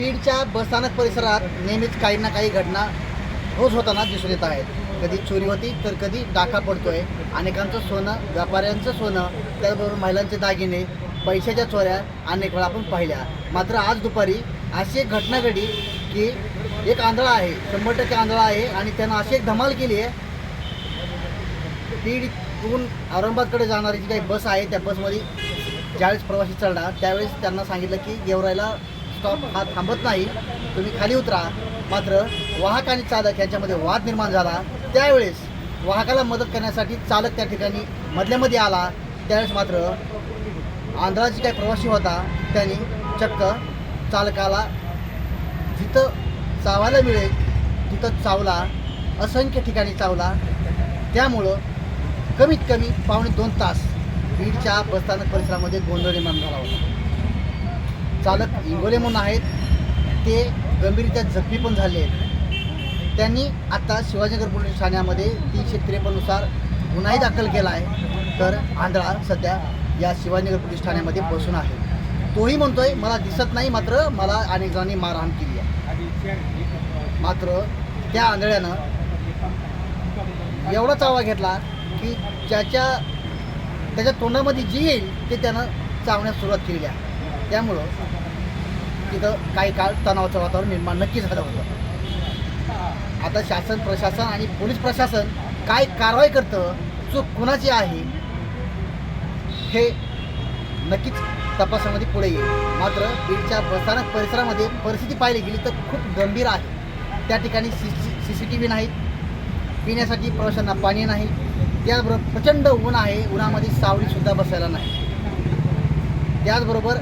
बीडच्या बसस्थानक परिसरात नेहमीच काही ना काही घटना रोज होताना दिसून येत आहेत. कधी चोरी होती तर कधी डाका पडतोय. अनेकांचं सोनं व्यापाऱ्यांचं सोनं त्याचबरोबर महिलांचे दागिने पैशाच्या चोऱ्या अनेक वेळा आपण पाहिल्या. मात्र आज दुपारी अशी एक घटना घडी की एक आंधळा आहे शंभर टक्के आंधळा आहे आणि त्यानं अशी एक धमाल केली आहे. बीडहून औरंगाबादकडे जाणारी जी काही बस आहे त्या बसमध्ये ज्यावेळेस प्रवासी चढला त्यावेळेस त्यांना सांगितलं की गेवरायला स्टॉप हा थांबत नाही. तुम्ही खाली उतरा. मात्र वाहक आणि चालक यांच्यामध्ये वाद निर्माण झाला. त्यावेळेस वाहकाला मदत करण्यासाठी चालक त्या ठिकाणी मधल्यामध्ये आला. त्यावेळेस मात्र आंध्राची काही प्रवासी होता त्यांनी चक्क चालकाला जिथं चावायला मिळेल तिथं चावला. असंख्य ठिकाणी चावला. त्यामुळं कमीत कमी पावणे दोन तास बीडच्या बसस्थानक परिसरामध्ये गोंधळ निर्माण झाला होता. चालक इंगोले म्हणून आहेत. ते गंभीररित्या जखमी पण झाले आहेत. त्यांनी आता शिवाजीनगर पोलीस ठाण्यामध्ये तीनशे त्रेपन्ननुसार गुन्हाही दाखल केला आहे. तर आंधळा सध्या या शिवाजीनगर पोलीस ठाण्यामध्ये बसून आहे. तोही म्हणतोय मला दिसत नाही मात्र मला अनेक जणांनी मारहाण केली आहे. मात्र त्या आंधळ्यानं एवढा चावा घेतला की ज्याच्या त्याच्या तोंडामध्ये जी येईल ते त्यानं चावण्यास सुरुवात केली आहे. त्यामुळं तिथं काही काळ तणावाचं वातावरण निर्माण नक्की झालं होतं आता शासन प्रशासन आणि पोलीस प्रशासन काय कारवाई करतं चूक कुणाची आहे हे नक्कीच तपासामध्ये पुढे येईल मात्र बीडच्या बसस्थानक परिसरामध्ये परिस्थिती पाहिली गेली तर खूप गंभीर आहे त्या ठिकाणी C C C T V नाहीत पिण्यासाठी प्रवाशांना पाणी नाही त्याचबरोबर प्रचंड ऊन आहे उन्हामध्ये सावलीसुद्धा बसायला नाही त्याचबरोबर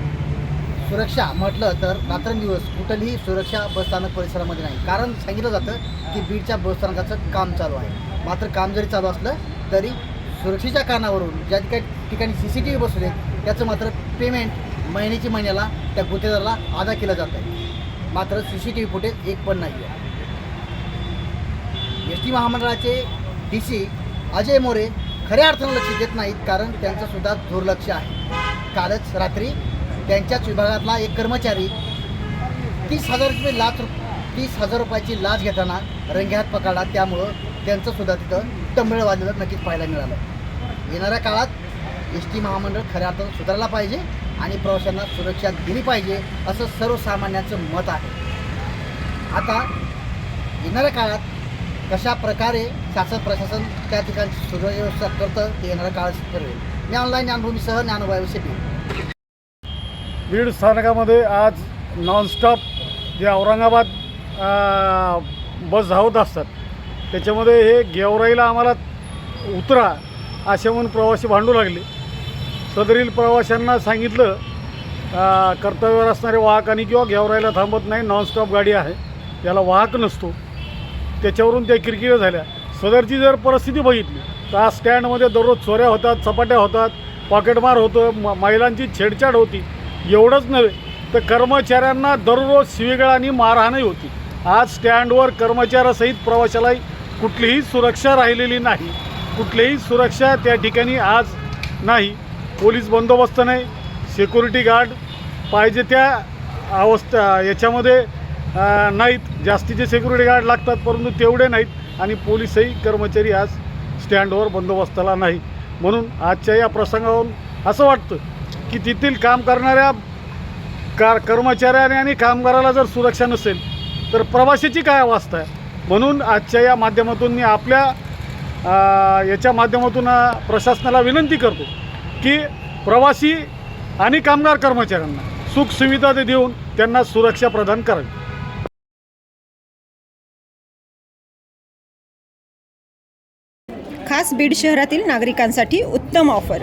सुरक्षा म्हटलं तर रात्रंदिवस कुठलीही सुरक्षा बसस्थानक परिसरामध्ये नाही. कारण सांगितलं जातं की बीडच्या बसस्थानकाचं काम चालू आहे. मात्र काम जरी चालू असलं तरी सुरक्षेच्या कारणावरून ज्या ठिकाणी ठिकाणी सी सी टी व्ही बसवले त्याचं मात्र पेमेंट महिन्याची महिन्याला त्या गुत्तेदाराला अदा केलं जात आहे. मात्र C C T V footage एक पण नाही आहे एस टी महामंडळाचे डी सी अजय मोरे खऱ्या अर्थानं लक्ष देत नाहीत कारण त्यांचंसुद्धा दुर्लक्ष आहे. कालच रात्री त्यांच्याच विभागातला एक कर्मचारी तीस हजार रुपये लाच तीस हजार रुपयाची लाच घेताना रंगेहात पकडला. त्यामुळं त्यांचं सुद्धा तिथं टंबळ वाजलेलं नक्कीच पाहायला मिळालं. येणाऱ्या काळात एस टी महामंडळ खऱ्या अर्थानं सुधारला पाहिजे आणि प्रवाशांना सुरक्षा दिली पाहिजे असं सर्वसामान्यांचं मत आहे. आता येणाऱ्या काळात कशा प्रकारे शासन प्रशासन त्या ठिकाणी सुव्यवस्था करतं ते येणाऱ्या काळात ठरवेल मी ऑनलाईन ज्ञानभूमीसह ज्ञानोबाई बीड स्थानकामध्ये आज नॉनस्टॉप जे औरंगाबाद बस धावत असतात. त्याच्यामध्ये हे गेवराईला आम्हाला उतरा असे म्हणून प्रवासी भांडू लागले. सदरील प्रवाशांना सांगितलं कर्तव्यावर असणारे वाहकांनी किंवा गेवराईला थांबत नाही नॉनस्टॉप गाडी आहे. याला वाहक नसतो. त्याच्यावरून त्या किरकिऱ्या झाल्या. सदरची जर परिस्थिती बघितली तर आज स्टँडमध्ये दररोज चोऱ्या होतात चपाट्या होतात पॉकेटमार होतं म महिलांची छेडछाड होती. एवढंच नव्हे तर कर्मचाऱ्यांना दररोज शिवीगाळ आणि मारहाणही होती. आज स्टँडवर कर्मचाऱ्यासहित प्रवाशाला कुठलीही सुरक्षा राहिलेली नाही. कुठलीही सुरक्षा त्या ठिकाणी आज नाही. पोलीस बंदोबस्त नाही. सिक्युरिटी गार्ड पाहिजे त्या अवस्था याच्यामध्ये नाहीत. जास्तीचे सिक्युरिटी गार्ड लागतात परंतु तेवढे नाहीत आणि पोलीसही कर्मचारी आज स्टँडवर बंदोबस्ताला नाही. म्हणून आजच्या या प्रसंगावरून असं वाटतं की तेथील काम करणाऱ्या कार कर्मचाऱ्याने आणि कामगाराला जर सुरक्षा नसेल तर प्रवाशाची काय अवस्था आहे? म्हणून आजच्या या माध्यमातून मी आपल्या याच्या माध्यमातून प्रशासनाला विनंती करतो की प्रवासी आणि कामगार कर्मचाऱ्यांना सुखसुविधा ते देऊन त्यांना सुरक्षा प्रदान करावी. खास बीड शहरातील नागरिकांसाठी उत्तम ऑफर.